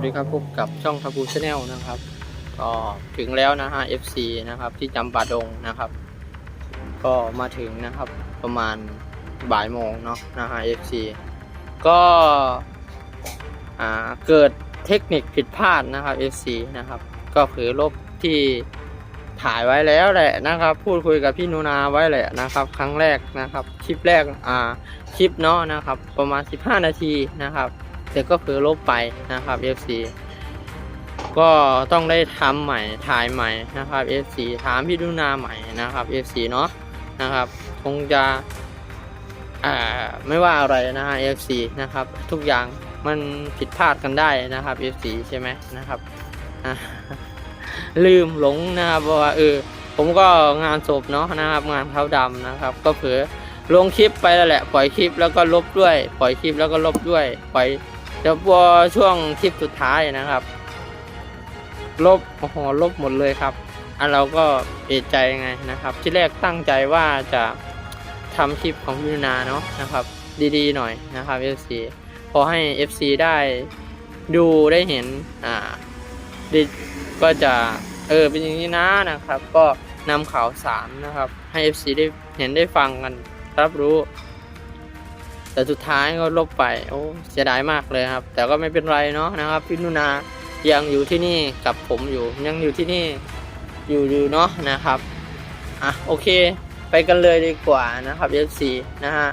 สวัสดีครับพบกับช่องทับูชแนลนะครับ ก็ถึงแล้วนะฮะ FC นะครับที่จำปาดงนะครับ ก็มาถึงนะครับประมาณบ่ายโมงเนาะนะฮะ FC ก็อ่าเกิดเทคนิคผิดพลาดนะครับ FC นะครับ ก็เผือลบที่ถ่ายไว้แล้วแหละนะครับ พูดคุยกับพี่นุนาไว้แหละนะครับ ครั้งแรกนะครับคลิปแรกอ่าคลิปเนาะนะครับ ประมาณ 15 นาทีนะครับ แต่ก็เผลอลบไปนะครับ FC ก็ต้องได้ทำใหม่ถ่ายใหม่นะครับ FC ถามพี่ดุนาใหม่นะครับ FC เนาะนะครับ คงจะไม่ว่าอะไรนะฮะ FC นะครับ ทุกอย่างมันผิดพลาดกันได้นะครับ FC ใช่ไหมนะครับลืมหลงนะครับว่าเออผมก็งานศพเนาะนะครับ งานเขาดำนะครับ ก็เผลอลงคลิปไปแล้วแหละ ปล่อยคลิปแล้วก็ลบด้วย ปล่อยคลิปแล้วก็ลบด้วย ปล่อย เดี๋ยวพอช่วงคลิปสุดท้ายนะครับ ลบโอ้โหลบหมดเลยครับอันเราก็เอะใจไงนะครับ ที่แรกตั้งใจว่าจะทำคลิปของพี่นาเนาะนะครับ ดีๆหน่อยนะครับ FC พอให้ FC ได้ดูได้เห็นอ่าดีก็จะเออเป็นอย่างนี้นะนะครับ ก็นำข่าวสารนะครับ ให้ FC ได้เห็นได้ฟังกันรับรู้ แต่สุดท้ายก็ลบไป โอ้เสียดายมากเลยครับ แต่ก็ไม่เป็นไรเนาะนะครับพี่นุนายังอยู่ที่นี่กับผมอยู่ยังอยู่ที่นี่อยู่อยู่เนาะนะครับอะโอเค ไปกันเลยดีกว่านะครับ FC นะฮะ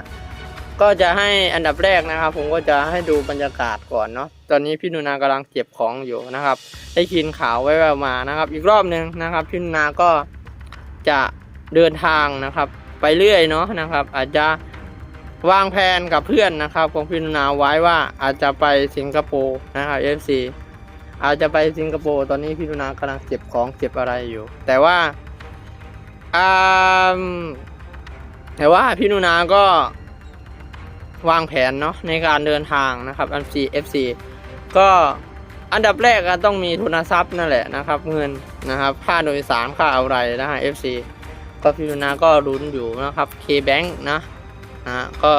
ก็จะให้อันดับแรกนะครับ ผมก็จะให้ดูบรรยากาศก่อนเนาะตอนนี้พี่นุนากำลังเก็บของอยู่นะครับ ได้ยินข่าวไว้แววมานะครับ อีกรอบหนึ่งนะครับพี่นุนาก็จะเดินทางนะครับ ไปเรื่อยเนาะนะครับ อาจจะ วางแผนกับเพื่อนนะครับของพี่นาไว้ว่าอาจจะไปสิงคโปร์นะครับ FC อาจจะไปสิงคโปร์ตอนนี้พี่นุนากำลังเก็บของเก็บอะไรอยู่ แต่ว่าอ่าแต่ว่าพี่นุนาก็วางแผนเนาะในการเดินทางนะครับ FC FC ก็อันดับแรกก็ต้องมีทุนทรัพย์นั่นแหละนะครับ เงินนะครับ ค่าโดยสารค่าอะไรนะฮะ FC ก็พี่นุนาก็ลุ้นอยู่นะครับ K-Bank นะ นะฮะก็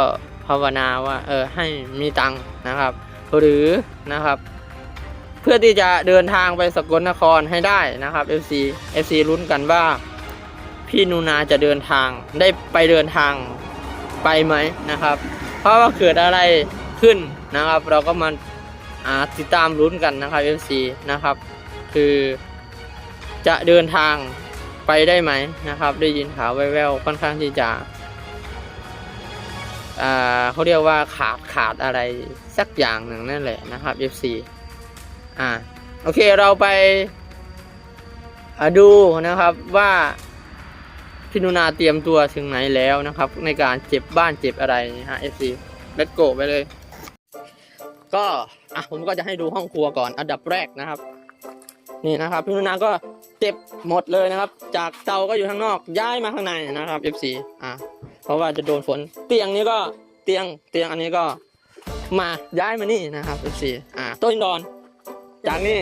ภาวนาว่าเออให้มีตังค์นะครับ หรือนะครับ เพื่อที่จะเดินทางไปสกลนครให้ได้นะครับ FC FC ลุ้นกันว่า พี่นูนาจะเดินทางได้ไปเดินทางไปไหมนะครับ เพราะว่าเกิดอะไรขึ้นนะครับ เราก็มาาติดตามลุ้นกันนะครับ FC นะครับ คือจะเดินทางไปได้ไหมนะครับ ได้ยินข่าวแว่วๆค่อนข้างที่จะ เขาเรียกว่าขาดขาดอะไรสักอย่างหนึ่งนั่นแหละนะครับ FC อ่าโอเคเราไปดูนะครับว่าพี่นุนาเตรียมตัวถึงไหนแล้วนะครับ ในการเจ็บบ้านเจ็บอะไรนะฮะ FC let's go ไปเลย ก็อะผมก็จะให้ดูห้องครัวก่อนอันดับแรกนะครับ นี่นะครับพี่นุนาก็เจ็บหมดเลยนะครับ จากเตาก็อยู่ข้างนอกย้ายมาข้างในนะครับ FC อะ ราะว่าจะโดนฝนเตียงนี้ก็เตียงเตียงอันนี้ก็มาย้ายมานี่นะครับ FC อ่าต้นดอน จากนี่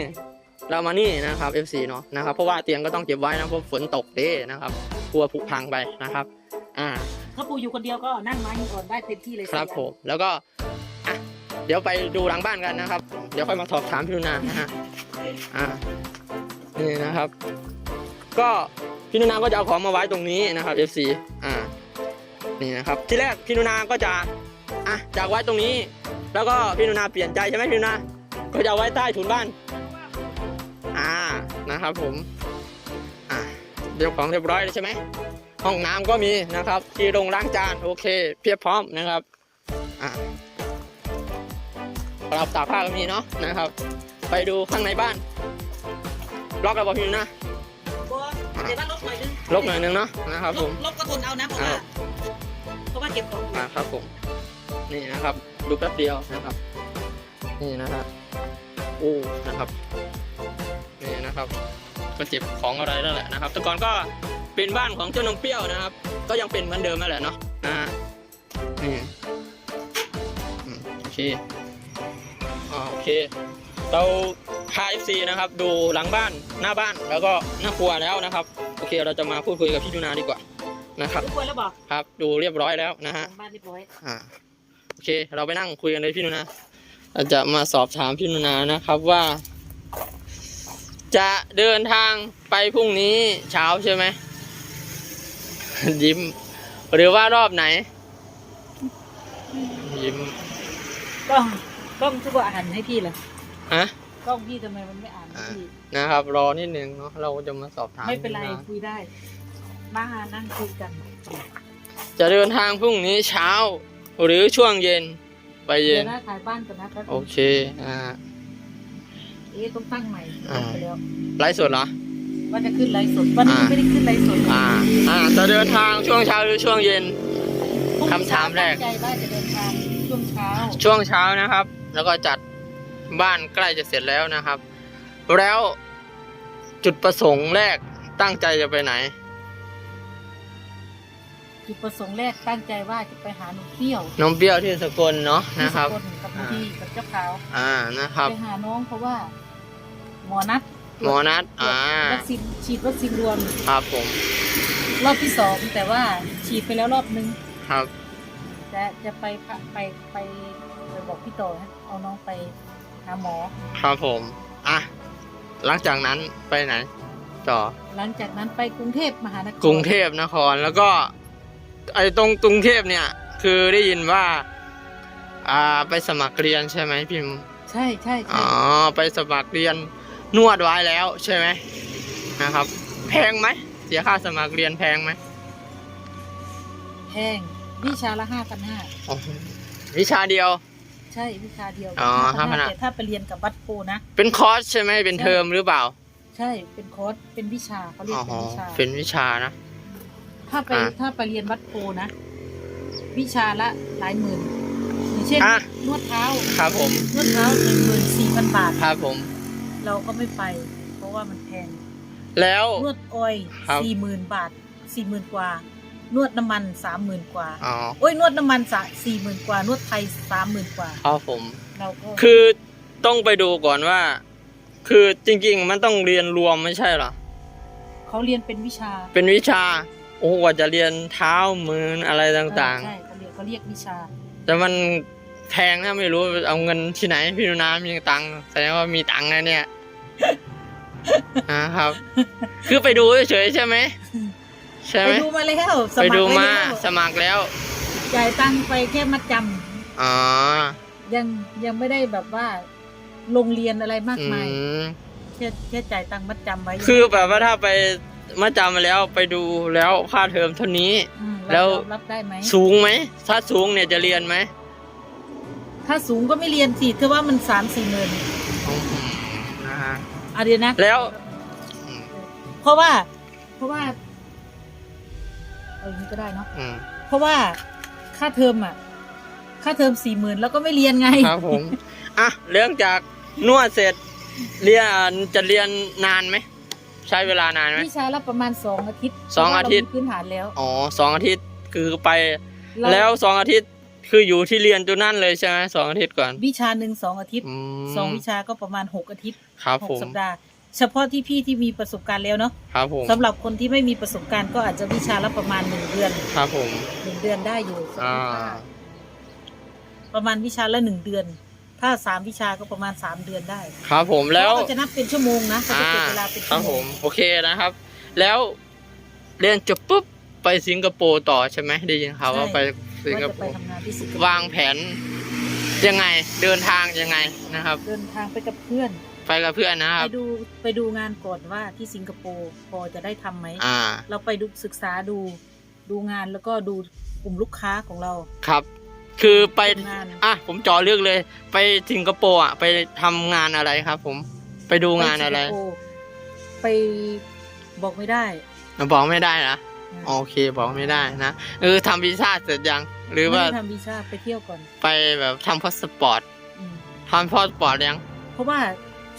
เรามานี่นะครับ FC เนาะนะครับเพราะว่าเตียงก็ต้องเก็บไว้นะเพราะฝนตกเด้นะครับกลัวผุพังไปนะครับ อ่า ถ้าปูอยู่คนเดียวก็นั่งไม้ก่อนได้เต็มที่เลยครับผม แล้วก็อะเดี๋ยวไปดูหลังบ้านกันนะครับ เดี๋ยวค่อยมาสอบถามพี่นุนานะฮะอ่านี่นะครับ ก็พี่นุนาก็จะเอาของมาไว้ตรงนี้นะครับ FC อ่า นี่นะครับ ที่แรกพี่นุนาก็จะอะจากไว้ตรงนี้ แล้วก็พี่นุนาเปลี่ยนใจใช่ไหมพี่นุนาก็จะเอาไว้ใต้ถุนบ้าน อ่านะครับผม อ่าเดี๋ยวของเรียบร้อยแล้วใช่ไหมห้องน้ำก็มีนะครับ ที่โรงล้างจานโอเค เพียบพร้อมนะครับอ่าปรับตากผ้าก็มีเนาะนะครับ ไปดูข้างในบ้านล็อกแล้วบอกพี่นะบัวเดี๋ยวว่าลบหน่อยนึงลบหน่อยนึงเนาะนะครับลผบมลบก็ทนเอานะเพราะว่า เพราว่าเก็บของอยู่อ่าครับผมนี่นะครับ ดูแป๊บเดียวนะครับ นี่นะฮะโอ้นะครับนี่นะครับก็เจ็บของอะไรแล้วแหละนะครับแต่ก่อนก็เป็นบ้านของเจ้านมเปรี้ยวนะครับ ก็ยังเป็นเหมือนเดิมนั่นแหละเนาะนะนี่โอเคอ่าโอเคเราพา FC นะครับ ดูหลังบ้านหน้าบ้านแล้วก็หน้าครัวแล้วนะครับ โอเคเราจะมาพูดคุยกับพี่ดุนาดีกว่า นะครับทุกคนแล้วบอกครับ ดูเรียบร้อยแล้วนะฮะบ้านเรียบร้อยอ่าโอเค เราไปนั่งคุยกันเลยพี่นุนะเราจะมาสอบถามพี่นุนานะครับว่า จะเดินทางไปพรุ่งนี้เช้าใช่ไหมยิ้ม หรือว่ารอบไหน ยิ้มกล้องกล้องทุกว่าอ่านให้พี่เหรอฮะกล้องพี่ทำไมมันไม่อ่านให้พี่นะครับ รอนิดนึงเนาะเราจะมาสอบถามไม่เป็นไรพี่นุาคุยได้ มานั่งคุยกันจะเดินทางพรุ่งนี้เช้า หรือช่วงเย็น ไปเย็เดี๋ยน วนะถ่ายบ้านก่อนนะแป๊บนึงโอเคอ่าเอ๊ะต้องตั้งใหม่อ่าไปแล้วไลฟ์สดเหรอ ว่าจะขึ้นไลฟ์สดวันนี้อ่า ไม่ได้ขึ้นไลฟ์สดอ่า อ่า จะเดินทางช่วงเช้าหรือช่วงเย็น คำถามแรก ตั้งใจว่าจะเดินทางช่วงเช้าช่วงเช้านะครับ แล้วก็จัดบ้านใกล้จะเสร็จแล้วนะครับ แล้วจุดประสงค์แรกตั้งใจจะไปไหน จุดประสงค์แรกตั้งใจว่าจะไปหาหนุ่มเปรี้ยวน้องเปรี้ยวที่สกลเนาะนะครับที่สกลกับพี่กับเจ้าขาวอ่านะครับ ไปหาน้องเพราะว่า หมอนัดหมอนัดอ่าวัคซีนฉีดวัคซีนรวมครับผมรอบที่สองแต่ว่าฉีดไปแล้วรอบนึงครับจะจะไปพะไปไปไปบอกพี่ต่อให้เอาน้องไปหาหมอ ครับผมอะหลังจากนั้นไปไหน ต่อหลังจากนั้นไปกรุงเทพมหานครกรุงเทพนครแล้วก็ ไอ้ตรงกรุงเทพเนี่ย คือได้ยินว่า อ่าไปสมัครเรียนใช่ไหมพิมพ์ใช่ใช่ใช่อ๋อไปสมัครเรียนนวดไว้แล้วใช่ไหมนะครับ แพงไหมเสียค่าสมัครเรียนแพงไหมแพงวิชาละห้าพันห้าอ๋อวิชาเดียว ใช่วิชาเดียวอ๋อ5,500 5,500แต่ถ้าไปเรียนกับวัดโพนะ เป็นคอร์สใช่ไหมเป็นเทอมหรือเปล่า ใช่เป็นคอร์สเป็นวิชาเขาเรียกอ๋อเป็นวิชา เป็นวิชานะ ถ้าไปอะถ้าไปเรียนวัดโพนะ วิชาละหลายหมื่นอย่างเช่นอะ นวดเท้าครับผม นวดเท้าหนึ่งหมื่นสี่พันบาท ครับผม เราก็ไม่ไป เพราะว่ามันแพง แล้ว นวดออยครับ สี่หมื่นบาทสี่หมื่นกว่า นวดน้ำมันสามหมื่นกว่า อ๋อโอ้ยนวดน้ำมันสะสี่หมื่นกว่า นวดไทยสามหมื่นกว่า ครับผม เราก็คือต้องไปดูก่อนว่า คือจริงๆ มันต้องเรียนรวมไม่ใช่เหรอ เขาเรียนเป็นวิชา เป็นวิชา โอ้กว่าจะเรียนเท้ามืออะไรต่างเออใช่เขาเรียกเขาเรียกวิชา ๆ แต่มันแพงนะไม่รู้เอาเงินที่ไหนพี่นุนามีตังค์แสดงว่ามีตังค์นะเนี่ย นะครับ คือไปดูเฉยๆใช่ไหมใช่ไปไหมดูมาแล้วสไปมัครดูว้มาแล้วสมัครแล้วจ่ายตังค์ไปแค่มัดจอ๋อำยังยังไม่ได้แบบว่าลงเรียนอะไรมากอืมายม แค่แค่จ่ายตังค์มัดจำไว้คือแบบว่าถ้าไป มาจำมาแล้วไปดูแล้วค่าเทอมเท่านี้มแล้วรับได้ไหมสูงไหมถ้าสูงเนี่ยจะเรียนไหมถ้าสูงก็ไม่เรียนสิเธอว่ามันสามสี่หมื่นนะฮะอะเดี๋ยวนะ แล้วอืมเพราะว่า เพราะว่าเอาอย่างนี้ก็ได้เนาะอืมเพราะว่าค่าเทอมอะ ค่าเทอมสี่หมื่นแล้วก็ไม่เรียนไงครับผม อะ เรื่องจากนวดเสร็จ เรียนจะเรียนนานไหม ใช้เวลานานไหมวิชาละประมาณสองอาทิตย์สองอาทิตย์ เพระว่เรมีพื้นฐานแล้ว อ๋อสองอาทิตย์คือไป เราแล้วสองอาทิตย์คืออยู่ที่เรียนตัวนั่นเลยใช่ไหมสองอาทิตย์ก่อนวิชาหนึ่งสองอาทิตย์อืมสองวิชาก็ประมาณหกอาทิตย์ครับหผกมสัปดาห์ เฉพาะที่พี่ที่มีประสบการณ์แล้วเนาะครับผมสำหรับคนที่ไม่มีประสบการณ์ก็อาจจะวิชาละประมาณหนึ่งเดือนครับผมหนึ่งเดือนได้อยู่สองอ่าวิชาประมาณวิชาละหนึ่งเดือน ถ้าสามวิชาก็ประมาณสามเดือนได้ครับผมแล้วเขาก็จะนับเป็นชั่วโมงนะเขาจะเก็บเวลาเป็นครัชั่บวผโมงมโอเคนะครับ แล้วเรียนจบปุ๊บไปสิงคโปร์ต่อใช่ไหมได้ยินข่าวว่าไปสิงว่าคจะโปไปร์ทำงานที่สิงคโปร์วางแผนยังไงเดินทางยังไงนะครับ เดินทางไปกับเพื่อน ไปกับเพื่อนนะคไปรับดูไปดูงานก่อนว่าที่สิงคโปร์พอจะได้ทำไหม อ่าเราไปดูศึกษาดูดูงานแล้วก็ดูกลุ่มลูกค้าของเรา ครับ คือไปดูงาน อะผมเจอเรื่องเลย ไปสิงคโปร์อะไปทำงานอะไรครับ ผมไปดูงานอะไรปสิคโปไปบอกไม่ได้บอกไม่ได้นะนะโอเคบอกไม่ได้นะเออทำวีซ่าเสร็จยัง หรือไม่ว่าได้ทำวีซ่าไปเที่ยวก่อนไปแบบทำพาสปอร์ตอืมทำพาสปอร์ตยังเพราะว่า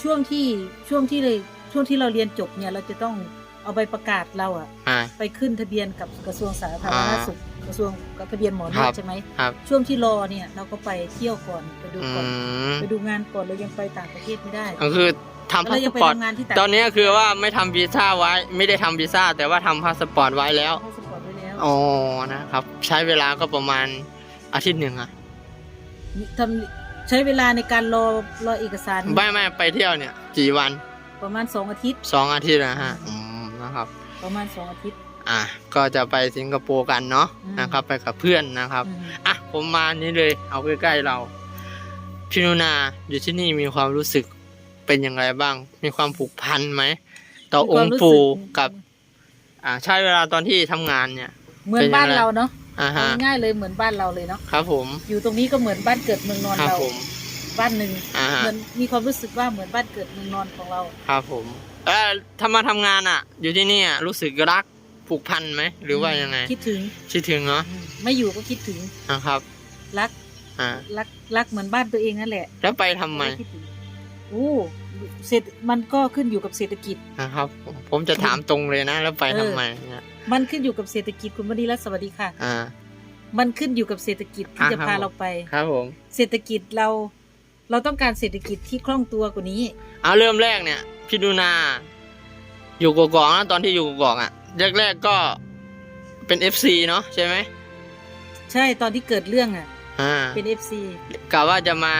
ช่วงที่ช่วงที่เลยช่วงที่เราเรียนจบเนี่ย เราจะต้อง เอาใบประกาศเราอะอ่า ไปขึ้นทะเบียนกับกระทรวงสาธารณอ่าสุขกระทรวงกับทะเบียนหมอนครัวดบใช่ไหมครับช่วงที่รอเนี่ยเราก็ไปเที่ยวก่อนไปดูอืก่อนมไปดูงานก่อนเรายังไปต่างประเทศไม่ได้ก็คือทำเราพาสยังไปปอร์ตทำงานที่ต่างตอนนี้คือว่าไม่ทำวีซ่าไว้ ไม่ได้ทำวีซ่าแต่ว่าทำพาสปอร์ตไว้แล้วพาสปอร์ตไว้แล้วอ๋อ นะครับ ใช้เวลาก็ประมาณอาทิตย์หนึ่งอะมีทำใช้เวลาในการรอรอเอกสารไม่ไม่ไปเที่ยวเนี่ย กี่วันประมาณสองอาทิตย์ สองอาทิตย์นะฮะอืมนะครับ ประมาณสองอาทิตย์ อะก็จะไปสิงคโปร์กันเนาะอืม นะครับ ไปกับเพื่อนนะครับ อืมอะผมมานี่เลย เอาใกล้ๆเราพี่นุนาอยู่ที่นี่มีความรู้สึกเป็นยังไงบ้าง มีความผูกพันไหมต่อองค์ปู่กับ อ่าใช้เวลาตอนที่ทำงานเนี่ย เหมือนบ้านเราเนาะอ่าฮะเอาง่ายๆเลยเหมือนบ้านเราเลยเนาะ ครับผม อยู่ตรงนี้ก็เหมือนบ้านเกิดเมืองนอนครับเรา ผม บ้านหนึ่งอ่าฮะ เหมือนมีความรู้สึกว่าเหมือนบ้านเกิดเมืองนอนของเรา ครับผม เออถ้ามาทำงานอะ อยู่ที่นี่อะรู้สึกรักผูกพันไหมหรือว่ายังไงคิดถึงคิดถึงเนาะอืมไม่อยู่ก็คิดถึงนะครับรักอ่ารักรักเหมือนบ้านตัวเองนั่นแหละแล้วไปทำไมคิดถึงโอ้เศรษฐมันก็ขึ้นอยู่กับเศรษฐกิจ นะครับ ผมผมจะถามตรงเลยนะ แล้วไปทำไมเนี่ยมันขึ้นอยู่กับเศรษฐกิจคุณวดีรัตน์สวัสดีค่ะ อ่า มันขึ้นอยู่กับเศรษฐกิจที่อ่าจะครับ พาผมเราไป ครับผม เศรษฐกิจเรา เราต้องการเศรษฐกิจที่คล่องตัวกว่านี้ เอาเริ่มแรกเนี่ยพี่ดูนา อยู่กอกๆนะตอนที่อยู่กอกๆอะแรกๆก็เป็น FC เนาะใช่ไหมใช่ตอนที่เกิดเรื่องอะ อ่าเป็น FC กะว่าจะมา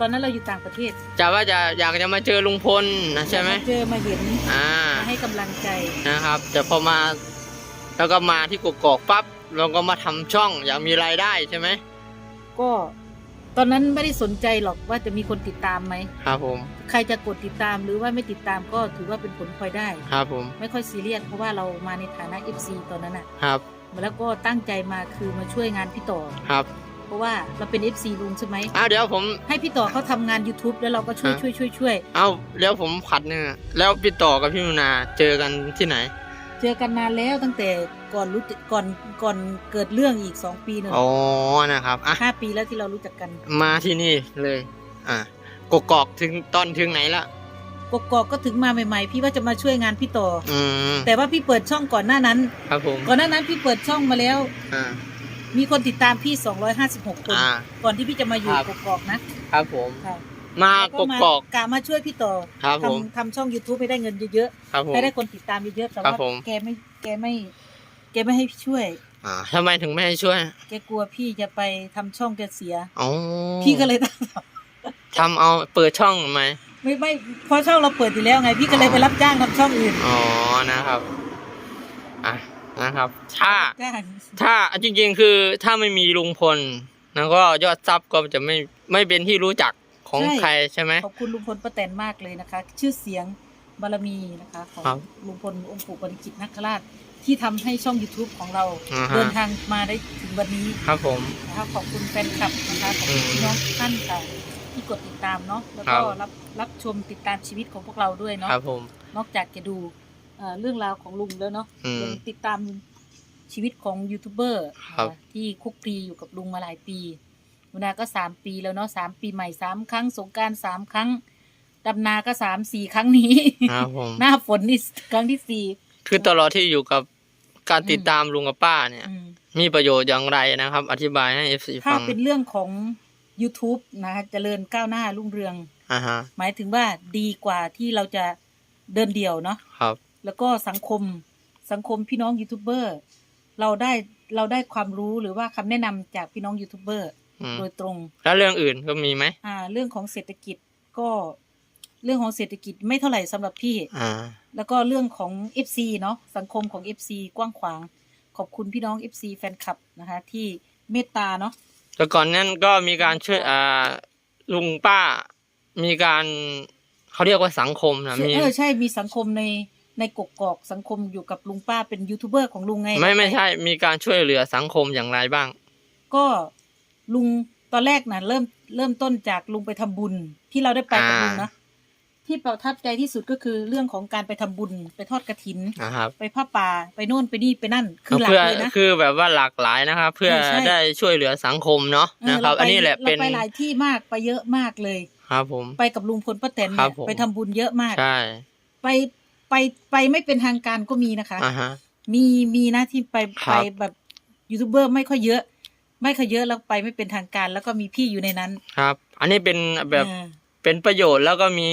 ตอนนั้นเราอยู่ต่างประเทศจะว่าจะอยากจะมาเจอลุงพลนะใช่ไหมาเจอมาเห็นอ่ามาให้กำลังใจ นะครับ แต่พอมาแล้วก็มาที่กกอกปั๊บเราก็มาทำช่องอยากมีรายได้ใช่ไหมก็ ตอนนั้นไม่ได้สนใจหรอกว่าจะมีคนติดตามไหม ครับผม ใครจะกดติดตามหรือว่าไม่ติดตามก็ถือว่าเป็นผลพลอยได้ ครับผม ไม่ค่อยซีเรียสเพราะว่าเรามาในฐานะ FC ตอนนั้นอะ ครับ แล้วก็ตั้งใจมาคือมาช่วยงานพี่ต่อ ครับ เพราะว่าเราเป็น FC ลุงใช่ไหม อ้าวเดี๋ยวผม ให้พี่ต่อเขาทำงาน YouTube แล้วเราก็ช่วยฮะ ช่วยช่วยช่วยเอาแล้วผมขัดเนี่ยแล้วพี่ต่อกับพี่นุนาเจอกันที่ไหน เจอกันนานแล้วตั้งแต่ ก่อนรู้จักก่อนก่อนเกิดเรื่องอีกสองปีหนึ่งอ๋อนะครับอะห้าปีแล้วที่เรารู้จักกัน มาที่นี่เลย อะกกอกถึงตอนถึงไหนละกกอกก็ถึงมาใหม่ๆ พี่ว่าจะมาช่วยงานพี่ต่อออืมแต่ว่าพี่เปิดช่องก่อนหน้านั้น ครับผมก่อนหน้านั้นพี่เปิดช่องมาแล้วอ่ามีคนติดตามพี่ 256 คนอ่าก่อนที่พี่จะมาอยู่ครับกกอกนะครับผมค่ะมาแล้วกกอกกะมาช่วยพี่ต่อครับผมทำทำช่อง YouTube ให้ได้เงินเยอะครับผๆมให้ได้คนติดตามเยอะๆแต่ครัว่าบผมแกไม่แกไม่ แกไม่ให้พี่ช่วย อ่าทำไมถึงไม่ให้ช่วยแกกลัวพี่จะไปทำช่องแกเสีย อ๋อพี่ก็เลยต้องทำเอาเปิดช่องไหมไม่ไม่เพราะช่องเราเปิดอยู่แล้วไง พี่ก็เลยไปรับจ้างทำช่องอื่นอ๋อนะครับ อะนะครับ ถ้า จ้างถ้าจริงๆคือถ้าไม่มีลุงพลแล้วก็ยอดซับก็จะไม่ไม่เป็นที่รู้จักของใครใช่ไหม ขอบคุณลุงพลป้าแตนมากเลยนะคะ ชื่อเสียงบารมีนะคะ ของครับ ลุงพลองค์ปู่ปริจิตรนาคราช ที่ทำให้ช่อง YouTube ของเราอ่าฮะ เดินทางมาได้ถึงวันนี้ครับผม นะคะขอบคุณแฟนคลับนะคะขอบคุณอืมพี่น้องทุกท่านค่ะที่กดติดตามเนาะแล้วครัก็บรับรับชมติดตามชีวิตของพวกเราด้วยเนาะ ครับผม นอกจากจะดูเอ่อเรื่องราวของลุงแล้วเนาะอืมยังติดตามชีวิตของยูทูบเบอร์ครับนะคะที่คุกคลีอยู่กับลุงมาหลายปีวนาก็สามปีแล้วเนาะสามปีใหม่สามครั้ง สงกรารสามครั้งดำนาก็สามสี่ครั้งนี้ ครับผม หน้าฝนนี่ครั้งที่สี่ คือตลอดที่อยู่กับการติดอืมตามลุงกับป้าเนี่ย อืมมีประโยชน์อย่างไรนะครับ อธิบายให้เอฟซีถ้าฟังเป็นเรื่องของ YouTube นะคะเจริญก้าวหน้ารุ่งเรือง อ่าฮะ หมายถึงว่าดีกว่าที่เราจะเดินเดี่ยวเนาะ ครับ แล้วก็สังคมสังคมพี่น้องยูทูบเบอร์เราได้เราได้ความรู้หรือว่าคำแนะนำจากพี่น้องยูทูบเบอร์อืมโดยตรง แล้วเรื่องอื่นก็มีไหมอ่าเรื่องของเศรษฐกิจก็ เรื่องของเศรษฐกิจไม่เท่าไหร่สำหรับพี่อ่าแล้วก็เรื่องของ FC เนาะสังคมของ FC กว้างขวาง ขอบคุณพี่น้อง FC แฟนคลับนะคะ ที่เมตตาเนาะแต่ก่อนนั้นก็มีการช่วยอ่าลุงป้า มีการเขาเรียกว่าสังคมนะมีเออใช่มีสังคมในในกกอกสังคมอยู่กับลุงป้าเป็นยูทูบเบอร์ของลุงไง ไม่ไม่ใช่ มีการช่วยเหลือสังคมอย่างไรบ้าง ก็ลุงตอนแรกนะเริ่มเริ่มต้นจากลุงไปทำบุญที่เราได้ไปกับอ่าลุงนะ ที่ประทับใจที่สุดก็คือเรื่องของการไปทำบุญไปทอดกระถิน นะครับ ไปผ้าป่าไปโน่นไปนี่ไปนั่น คือหลักเพื่อเลยนะคือแบบว่าหลากหลายนะครับ เพื่อเออใช่ได้ช่วยเหลือสังคมเนาะเออนะครับเราไปอันนี้แหละเป็นเราไปหลายที่มากไปเยอะมากเลย ครับ ผม ไปกับลุงพลป้าแตนครัเนี่บยผมไปทำบุญเยอะมากใช่ไปไปไปไม่เป็นทางการก็มีนะคะอ่าฮะมีมีนะที่ไปครัไปบแบบยูทูบเบอร์ไม่ค่อยเยอะ ไม่ค่อยเยอะแล้วไปไม่เป็นทางการ แล้วก็มีพี่อยู่ในนั้นครับ อันนี้เป็นแบบเออเป็นประโยชน์แล้วก็มี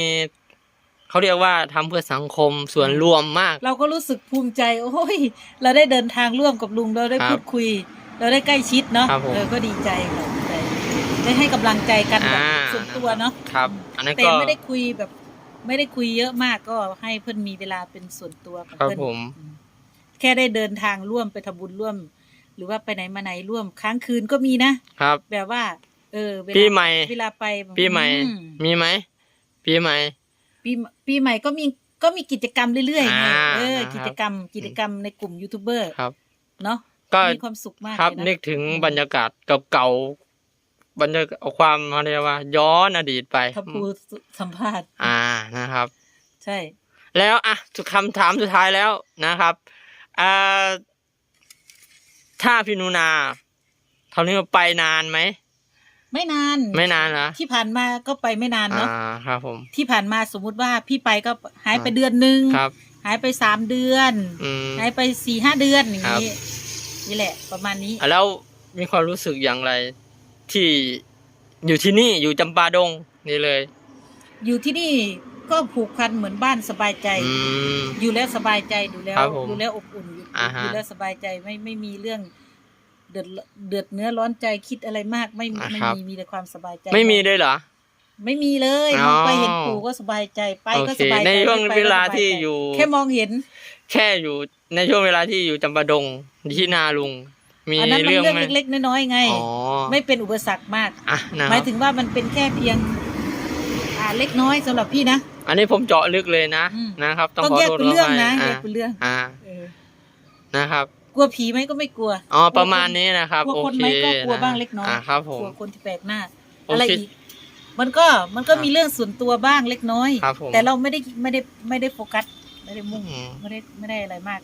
เขาเรียกว่าทำเพื่อสังคมส่วนรวมมาก เราก็รู้สึกภูมิใจ โอ้ย เราได้เดินทางร่วมกับลุง เราได้ครับพูดคุย เราได้ใกล้ชิดเนาะครับผมเออก็ดีใจค่ะดีใจได้ให้กำลังใจกันแบบอ่าส่วนตัวเนาะครับ อันนั้นแต่ก็ ไม่ได้คุยแบบ ไม่ได้คุยเยอะมากก็ให้เพื่อนมีเวลาเป็นส่วนตัวของครับเพื่อนผม อืมแค่ได้เดินทางร่วมไปทำบุญร่วม หรือว่าไปไหนมาไหนร่วมค้างคืนก็มีนะครับ แบบว่า เออเวลาปีใหม่ เวลาไปปีใหม่ อืมีไหม ปีใหม่ ปีปีใหม่ก็มีก็มีกิจกรรมเรื่อยๆไงอ่าเออนะครับ กิจกรรมกิจกรรมในกลุ่มยูทูบเบอร์ครับ เนาะก็มีความสุขมากครับเลยนะนึกถึงอืมบรรยากาศเก่าๆบรรยากาศความอะไรยกว่าย้อนอดีตไปทับพูสัมภาษณ์อ่านะครับ ใช่ แล้วอะสุดคำถามสุดท้ายแล้วนะครับอ่าถ้าพี่นุนาเท่านี้ไปนานไหม ไม่นานไม่นานนะที่ผ่านมาก็ไปไม่นานเนาะอ่าครับผมที่ผ่านมาสมมุติว่าพี่ไปก็หายไปอ่าเดือนหนึ่งครับ หายไปสามเดือนอืมหายไปสี่ห้าเดือนอย่างครับนี้นี่แหละ ประมาณนี้อะแล้วมีความรู้สึกอย่างไร ที่อยู่ที่นี่อยู่จำปาดงนี่เลย อยู่ที่นี่ก็ผูกพันเหมือนบ้านสบายใจอืมอยู่แล้วสบายใจดูแล้วครับผมดูแล้วอบอุ่นอยู่อ่าฮะอยู่แล้วสบายใจไม่ไม่มีเรื่อง เดือดเดือดเนื้อร้อนใจคิดอะไรมากไม่อ่าไม่ครับมีมีแต่ความสบายใจ ไม่มีเลยเหรอ ไม่มีเลยอ๋อมองไปเห็นปู่ก็สบายใจไปโอก็เคสบายใจในช่วงไม่ไปเวลาก็สบยที่ใจอยู่ แค่มองเห็น แค่อยู่ในช่วงเวลาที่อยู่จำปาดงที่นาลุงมีอันนั้นมันเรื่องเรื่องไหมเล็กๆน้อยๆไงอ๋อไม่เป็นอุปสรรคมากอะนะหคมารัยบถึงว่ามันเป็นแค่เพียงอ่าเล็กน้อยสำหรับพี่นะ อันนี้ผมเจาะลึกเลยนะอืมนะครับ ต้องต้องขอแยกโทษเป็นเรื่องขภัยนะแยอะกเป็นเรื่องอ่าเออนะครับก ลัวผีไหมก็ไม่กลัวอ๋อประมาณนี้นะครับกลัวโอคนเคไหมก็กลัวนะบ้างเล็กน้อยอ่าครับผมกลัวคนที่แปลกหน้า โอเคอะไรอีกมันก็มันก็ครับมีเรื่องส่วนตัวบ้างเล็กน้อย ครับผมแต่เราไม่ได้ไม่ได้ไม่ได้โฟกัสไม่ได้มุ่งอืม ไม่ได้ไม่ได้อะไรมาก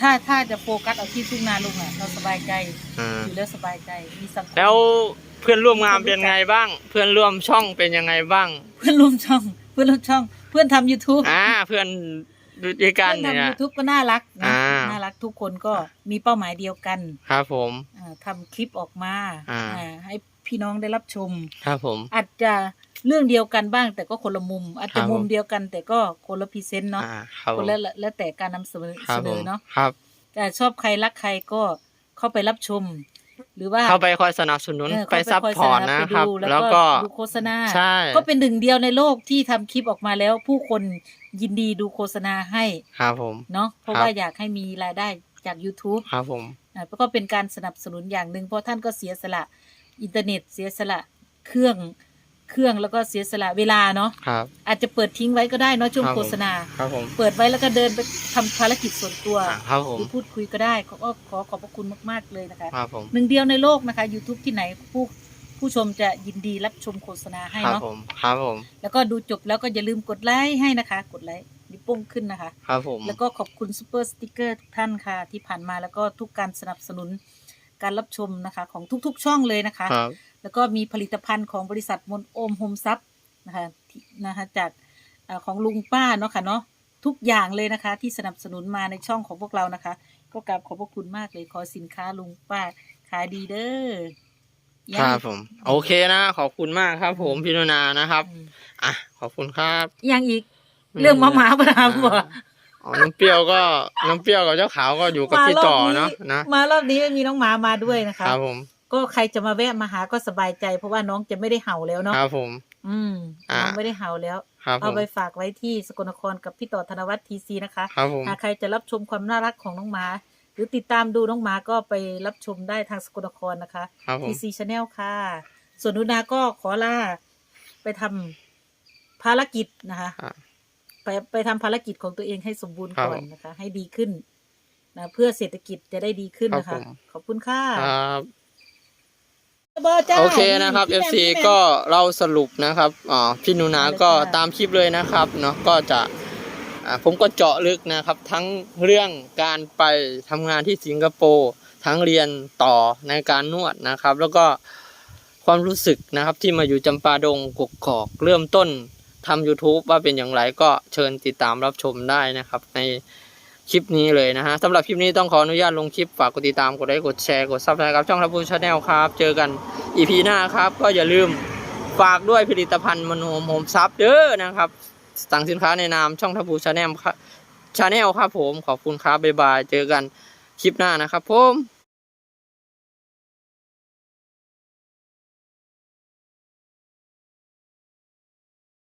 ถ้าถ้าจะโฟกัสเอาที่ทุ่งนาลุงอะเราสบายใจอ่าอยู่แล้วสบายใจมีสังคม แล้วเพื่อนร่วมงานเป็นไงบ้าง เพื่อนร่วมช่องเป็นยังไงบ้าง เพื่อนร่วมช่อง เพื่อนร่วมช่อง เพื่อนทำ YouTube อ่าเพื่อนด้วยกันเพื่อนเนี่ย ทำ YouTube ก็น่ารักนะอ่าน่ารัก ทุกคนก็มีเป้าหมายเดียวกัน ครับผมอ่าทำคลิปออกมาอ่าอ่าให้พี่น้องได้รับชม ครับผม อาจจะเรื่องเดียวกันบ้าง แต่ก็คนละมุม อาจครัจะบมุมผมเดียวกัน แต่ก็คนละพรีเซนต์เนาะอ่าครับผคนมละแล้วแต่การนำเสนอครัเสบนผอมเนาะครับแต่ชอบใครรักใครก็เข้าไปรับชม หรือว่าเข้าไปคอยสนับสนุนเออไปเข้าซัพคยพอร์ตสนันะครับไปดูแล้วก็ดูโฆษณาใช่ก็เป็นหนึ่งเดียวในโลกที่ทำคลิปออกมาแล้ว ผู้คนยินดีดูโฆษณาให้ครับผมเนาะเพราะครับว่าอยากให้มีรายได้จาก YouTube ครับผมอ่าก็เป็นการสนับสนุนอย่างหนึ่งเพราะท่านก็เสียสละอินเทอร์เน็ตเสียสละเครื่อง เครื่องแล้วก็เสียสละเวลาเนาะครับ อาจจะเปิดทิ้งไว้ก็ได้เนาะช่วงครับผม โฆษณา ครับผม เปิดไว้แล้วก็เดินไปทำภารกิจส่วนตัวอ่าครับผหมรือพูดคุยก็ได้ขอก็ขอขอบพระคุณมาก ๆ เลยนะคะครับผมหนึ่งเดียวในโลกนะคะ YouTube ที่ไหนผู้ผู้ชมจะยินดีรับชมโฆษณาให้ครับเนาะผมครับผมแล้วก็ดูจบแล้วก็อย่าลืมกดไลค์ให้นะคะ กดไลค์นิ้วโป้งขึ้นนะคะ ครับผมแล้วก็ขอบคุณซูเปอร์สติกเกอร์ทุกท่านค่ะ ที่ผ่านมาแล้วก็ทุกการสนับสนุนการรับชมนะคะ ของทุกๆ ช่องเลยนะคะ ครับ แล้วก็มีผลิตภัณฑ์ของบริษัทมนโอมโฮมซับนะคะที่นะคะจากเอ่อของลุงป้าเนาะค่ะเนาะทุกอย่างเลยนะคะ ที่สนับสนุนมาในช่องของพวกเรานะคะ ก็กราบขอบพระคุณมากเลยขอสินค้าลุงป้าขายดีเด้อคยังรับผม โอเคนะ ขอบคุณมากครับ ผมพี่นุนานะครับอืมอะขอบคุณครับยังอีกเรื่องหมาหมาประดามบ่อ๋อน้ำเปรี้ยวก็น้ำเปรี้ยวกับเจ้าขาวก็อยู่กับพี่ต่อเนาะนะมารอบนี้ไม่มีน้องหมามาด้วยนะคคะรับผม ก็ใครจะมาแวะมาหาก็สบายใจ เพราะว่าน้องจะไม่ได้เห่าแล้วเนาะครับผม อืมอ่าน้องไม่ได้เห่าแล้วครับผเอามไปฝากไว้ที่สกลนครกับพี่ต่อธนวัฒน์ทีซีนะคะครับผมหากใครจะรับชมความน่ารักของน้องหมา หรือติดตามดูน้องหมาก็ไปรับชมได้ทางสกลนครนะคะครับผมทีซีชาแนลค่ะ ส่วนนุนาก็ขอลาไปทำภารกิจนะคะอะไปไปทำภารกิจของตัวเองให้สมบูรณ์ครับก่อนนะคะ ให้ดีขึ้นนะเพื่อเศรษฐกิจจะได้ดีขึ้นนะครัคะบผมขอบคุณค่ะครับ เบอร์จ้าโอเคนะครับพี่แมม FC พี่แมมก็เราสรุปนะครับอ๋อพี่นุนาเอาเลยก็ค่ะตามคลิปเลยนะครับเนาะก็จะอ่าผมก็เจาะลึกนะครับ ทั้งเรื่องการไปทำงานที่สิงคโปร์ทั้งเรียนต่อในการนวดนะครับ แล้วก็ความรู้สึกนะครับที่มาอยู่จำปาดงกกอกเริ่มต้นทำ YouTube ว่าเป็นอย่างไรก็เชิญติดตามรับชมได้นะครับใน คลิปนี้เลยนะฮะสำหรับคลิปนี้ต้องขออนุญาตลงคลิปฝากกดติดตามกดไลค์กดแชร์กดซับสไครต์ครับช่องทับพูชาแนลครับ เจอกันอีพีหน้าครับ ก็อย่าลืมฝากด้วยผลิตภัณฑ์มโนมโฮมซับเด้อนะครับ สั่งสินค้าในนามช่องทับพูชาแนลชาแนลครับผมขอบคุณครับบ๊ายบายเจอกันคลิปหน้านะครับผม